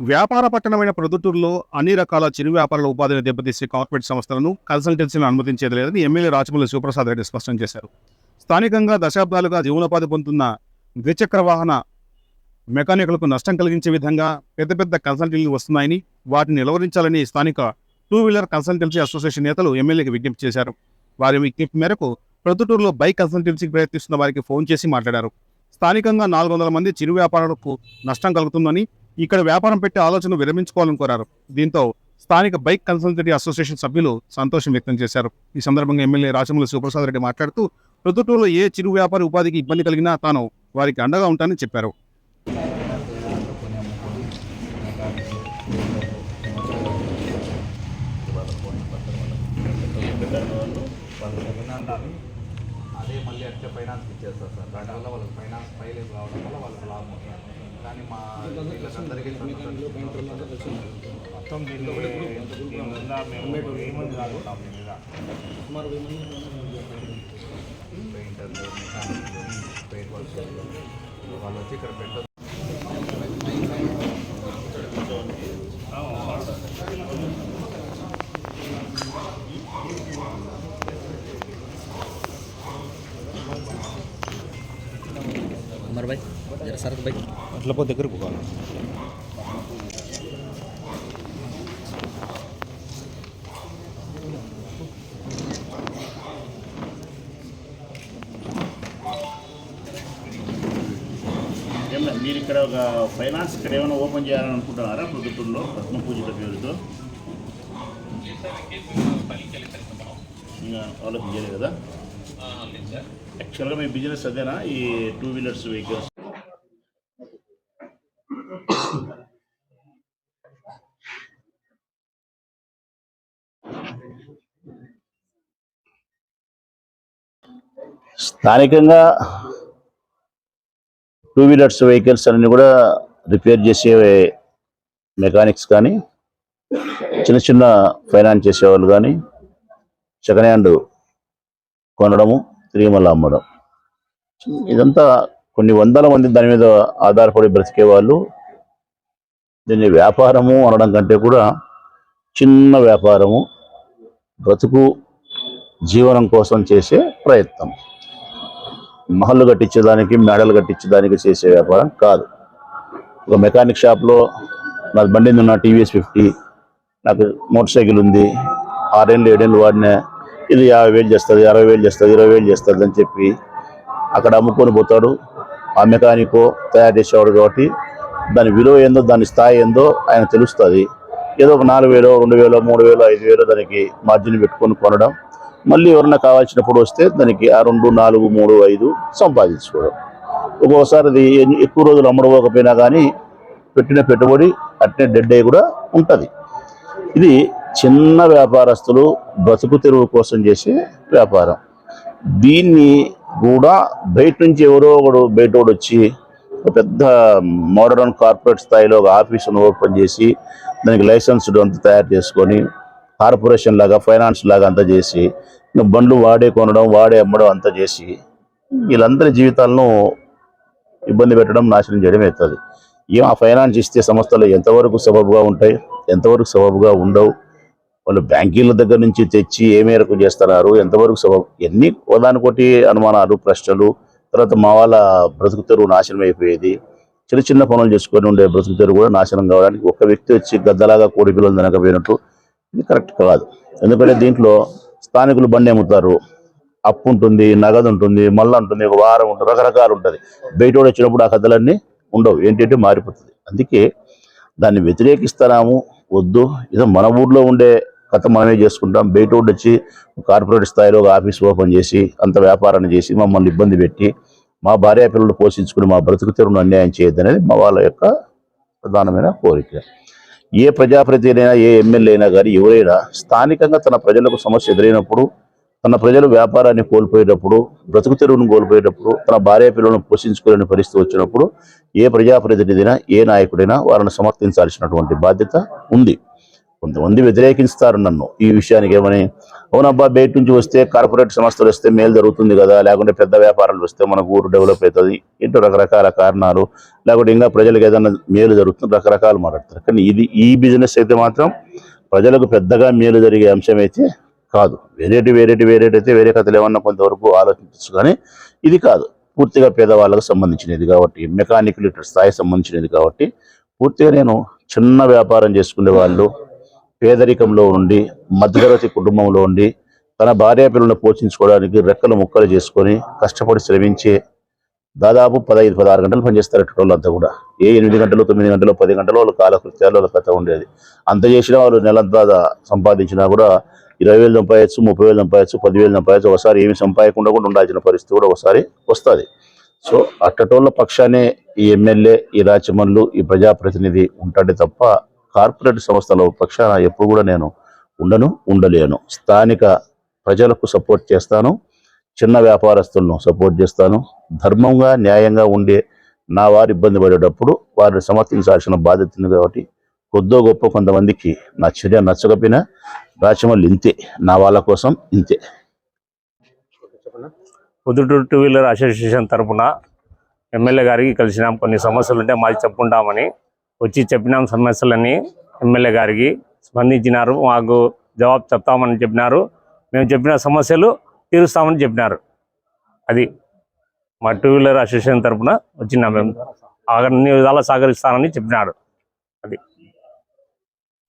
వ్యాపార పట్టణమైన ప్రొద్దుటూరులో అన్ని రకాల చిరు వ్యాపారాల ఉపాధిని దెబ్బతీసే కార్పొరేట్ సంస్థలను కన్సల్టెన్సీని అనుమతించేది లేదని ఎమ్మెల్యే రాచమల్లి శివప్రసాద్ రెడ్డి స్పష్టం చేశారు. స్థానికంగా దశాబ్దాలుగా జీవనోపాధి పొందుతున్న ద్విచక్ర వాహన మెకానికులకు నష్టం కలిగించే విధంగా పెద్ద పెద్ద కన్సల్టెన్సీలు వస్తున్నాయని వాటిని నిలవరించాలని స్థానిక టూ వీలర్ కన్సల్టెన్సీ అసోసియేషన్ నేతలు ఎమ్మెల్యేకి విజ్ఞప్తి చేశారు. వారి విజ్ఞప్తి మేరకు ప్రొద్దుటూరులో బైక్ కన్సల్టెన్సీకి ప్రయత్నిస్తున్న వారికి ఫోన్ చేసి మాట్లాడారు. స్థానికంగా నాలుగు వందల మంది చిరు వ్యాపారులకు నష్టం కలుగుతుందని ఇక్కడ వ్యాపారం పెట్టే ఆలోచన విరమించుకోవాలని కోరారు. దీంతో స్థానిక బైక్ కన్సల్టెంట్ అసోసియేషన్ సభ్యులు సంతోషం వ్యక్తం చేశారు. ఈ సందర్భంగా ఎమ్మెల్యే రాజమౌళి శివప్రసాద్ రెడ్డి మాట్లాడుతూ ప్రొద్దుటూరులో ఏ చిరు వ్యాపారి ఉపాధికి ఇబ్బంది కలిగినా తాను వారికి అండగా ఉంటానని చెప్పారు. అదే మళ్ళీ అట్లే ఫైనాన్స్ ఇచ్చేస్తారు సార్. దానివల్ల వాళ్ళకి ఫైనాన్స్ ఫైల్ రావడం వల్ల వాళ్ళకి లాభం కానీ మా వీళ్ళకందరికీ మొత్తం దీని వల్ల మేము వెయ్యి మంది రాకుంటాం దీని మీద పెయింటర్లు మెకానిక్లు పెయింట్ వర్క్స్ వాళ్ళు వచ్చి ఇక్కడ పెట్ట సరుకు బయట అట్లా పో దగ్గరకు పోవాలి మీరు ఇక్కడ ఒక ఫైనాన్స్ ఇక్కడ ఏమైనా ఓపెన్ చేయాలనుకుంటున్నారా ప్రభుత్వంలో పద్మ పూజిత పేరుతో ఆలోచించలేదు కదా? యాక్చువల్గా మీ బిజినెస్ అదేనా? ఈ టూ వీలర్స్ వెహికల్స్ స్థానికంగా టూ వీలర్స్ వెహికల్స్ అన్నీ కూడా రిపేర్ చేసే మెకానిక్స్ కానీ చిన్న చిన్న ఫైనాన్స్ చేసేవాళ్ళు కానీ సెకండ్ హ్యాండ్ కొనడము తిరిగి మళ్ళీ అమ్మడం. ఇదంతా కొన్ని వందల మంది దాని మీద ఆధారపడి బ్రతికే వాళ్ళు. దీన్ని వ్యాపారము అనడం కంటే కూడా చిన్న వ్యాపారము బ్రతుకు జీవనం కోసం చేసే ప్రయత్నం. మహల్లు కట్టించేదానికి మేడలు కట్టించేదానికి చేసే వ్యాపారం కాదు. ఒక మెకానిక్ షాప్లో నాకు బండి ఉన్న టీవీఎస్ ఫిఫ్టీ నాకు మోటార్ సైకిల్ ఉంది. ఆరేళ్ళు ఏడేళ్ళు వాడినా ఇది యాభై వేలు చేస్తుంది అరవై వేలు చేస్తుంది ఇరవై వేలు చేస్తుంది అని చెప్పి అక్కడ అమ్ముకొని పోతాడు. ఆ మెకానికో తయారు చేసేవాడు కాబట్టి దాని విలువ ఏందో దాని స్థాయి ఏందో ఆయన తెలుస్తుంది. ఏదో ఒక నాలుగు వేలు రెండు వేలు మూడు వేలు ఐదు వేలు దానికి మార్జిన్ పెట్టుకొని కొనడం మళ్ళీ ఎవరన్నా కావాల్సినప్పుడు వస్తే దానికి ఆ రెండు నాలుగు మూడు ఐదు సంపాదించుకోవడం. ఒక్కోసారి అది ఎక్కువ రోజులు అమ్మడపోకపోయినా కానీ పెట్టిన పెట్టుబడి అట్నే డెడ్ అయ్యి కూడా ఉంటుంది. ఇది చిన్న వ్యాపారస్తులు బ్రతుకు తెరువు కోసం చేసే వ్యాపారం. దీన్ని కూడా బయట నుంచి ఎవరో ఒకడు బయట వచ్చి ఒక పెద్ద మోడర్న్ కార్పొరేట్ స్థాయిలో ఒక ఆఫీసును ఓపెన్ చేసి దానికి లైసెన్స్డ్ అంతా తయారు చేసుకొని కార్పొరేషన్ లాగా ఫైనాన్స్ లాగా అంతా చేసి బండ్లు వాడే కొనడం వాడే అమ్మడం అంతా చేసి వీళ్ళందరి జీవితాలను ఇబ్బంది పెట్టడం నాశనం చేయడం అవుతుంది. ఏం ఆ ఫైనాన్స్ ఇస్తే సంస్థలు ఎంతవరకు సబబుగా ఉంటాయి ఎంతవరకు సబబుగా ఉండవు వాళ్ళు బ్యాంకీల దగ్గర నుంచి తెచ్చి ఏ మేరకు చేస్తున్నారు ఎంతవరకు సబబు ఎన్ని ఒకదానికొటి అనుమానాలు ప్రశ్నలు తర్వాత మా వాళ్ళ బ్రతుకు తెరువు నాశనం అయిపోయేది చిన్న చిన్న పనులు చేసుకొని ఉండే బ్రతుకు తెరువు కూడా నాశనం కావడానికి ఒక వ్యక్తి వచ్చి గద్దలాగా కోడి పిల్లలు తినకపోయినట్టు ఇది కరెక్ట్ కాదు. ఎందుకంటే దీంట్లో స్థానికులు బండి అమ్ముతారు. అప్పు ఉంటుంది నగదు ఉంటుంది మళ్ళీ ఉంటుంది ఒక వారం ఉంటుంది రకరకాలు ఉంటుంది. బయట వచ్చినప్పుడు ఆ కథలన్నీ ఉండవు. ఏంటంటే మారిపోతుంది. అందుకే దాన్ని వ్యతిరేకిస్తున్నాము వద్దు. ఏదో మన ఊర్లో ఉండే కథ మనమే చేసుకుంటాం. బయట వచ్చి కార్పొరేట్ స్థాయిలో ఒక ఆఫీస్ ఓపెన్ చేసి అంత వ్యాపారాన్ని చేసి మమ్మల్ని ఇబ్బంది పెట్టి మా భార్య పిల్లలు పోషించుకుని మా బ్రతుకు తెరువును అన్యాయం చేయొద్దనేది మా వాళ్ళ యొక్క ప్రధానమైన కోరిక. ఏ ప్రజాప్రతినిధి అయినా ఏ ఎమ్మెల్యే అయినా కానీ ఎవరైనా స్థానికంగా తన ప్రజలకు సమస్య ఎదురైనప్పుడు తన ప్రజలు వ్యాపారాన్ని కోల్పోయేటప్పుడు బ్రతుకు తెరువును కోల్పోయేటప్పుడు తన భార్య పిల్లలను పోషించుకోలేని పరిస్థితి వచ్చినప్పుడు ఏ ప్రజాప్రతినిధినా ఏ నాయకుడైనా వారిని సమర్థించాల్సినటువంటి బాధ్యత ఉంది. కొంతమంది వ్యతిరేకిస్తారు నన్ను ఈ విషయానికి ఏమని? అవునబ్బా బయట నుంచి వస్తే కార్పొరేట్ సంస్థలు వస్తే మేలు జరుగుతుంది కదా లేకుంటే పెద్ద వ్యాపారాలు వస్తే మన ఊరు డెవలప్ అవుతుంది. ఏంటో రకరకాల కారణాలు లేకుంటే ఇంకా ప్రజలకు ఏదైనా మేలు జరుగుతుంది రకరకాలు మాట్లాడతారు. కానీ ఇది ఈ బిజినెస్ అయితే మాత్రం ప్రజలకు పెద్దగా మేలు జరిగే అంశం అయితే కాదు. వేరేటి వేరేటి వేరేటి అయితే వేరే కథలు ఏమన్నా కొంతవరకు ఆలోచించచ్చు కానీ ఇది కాదు. పూర్తిగా పేదవాళ్ళకు సంబంధించినది కాబట్టి మెకానికల్ స్థాయి సంబంధించినది కాబట్టి పూర్తిగా నేను చిన్న వ్యాపారం చేసుకునే వాళ్ళు పేదరికంలో ఉండి మధ్యతరగతి కుటుంబంలో ఉండి తన భార్య పిల్లలను పోషించుకోవడానికి రెక్కలు ముక్కలు చేసుకొని కష్టపడి శ్రమించే దాదాపు పదహైదు పదహారు గంటలు పనిచేస్తారు అటు వాళ్ళంతా కూడా. ఏ ఎనిమిది గంటలు తొమ్మిది గంటలు పది గంటలు వాళ్ళ కాలకృత్యాలు వాళ్ళ కథ ఉండేది. అంత చేసినా వాళ్ళు నెలంతా సంపాదించినా కూడా ఇరవై వేలు సంపాదించు ముప్పై వేలు సంపాదించు పదివేలు సంపాదించు ఒకసారి ఏమి సంపాదకుండా కూడా ఉండాల్సిన పరిస్థితి కూడా ఒకసారి వస్తుంది. సో అట్టటోళ్ళ పక్షానే ఈ ఎమ్మెల్యే ఈ రాచమల్లు ఈ ప్రజాప్రతినిధి ఉంటాడే తప్ప కార్పొరేట్ సంస్థల పక్షాన ఎప్పుడు కూడా నేను ఉండను ఉండలేను. స్థానిక ప్రజలకు సపోర్ట్ చేస్తాను చిన్న వ్యాపారస్తులను సపోర్ట్ చేస్తాను. ధర్మంగా న్యాయంగా ఉండే నా వారు ఇబ్బంది పడేటప్పుడు వారిని సమర్థించాల్సిన బాధ్యత ఉంది కాబట్టి కొద్దో గొప్ప కొంతమందికి నా చర్య నచ్చకపోయినా రాచమల్లి ఇంతే. నా వాళ్ళ కోసం ఇంతే. పొద్దుటూరు టూ వీలర్ అసోసియేషన్ తరపున ఎమ్మెల్యే గారికి కలిసినాం. కొన్ని సమస్యలు ఉంటే మాది చెప్పుకుంటామని వచ్చి చెప్పినాం సమస్యలని ఎమ్మెల్యే గారికి స్పందించినారు మాకు జవాబు చెప్తామని చెప్పినారు. మేము చెప్పిన సమస్యలు తీరుస్తామని చెప్పినారు. అది మా టూ వీలర్ అసోసియేషన్ తరపున వచ్చిన మేము. అన్ని విధాలా సహకరిస్తానని చెప్పినారు.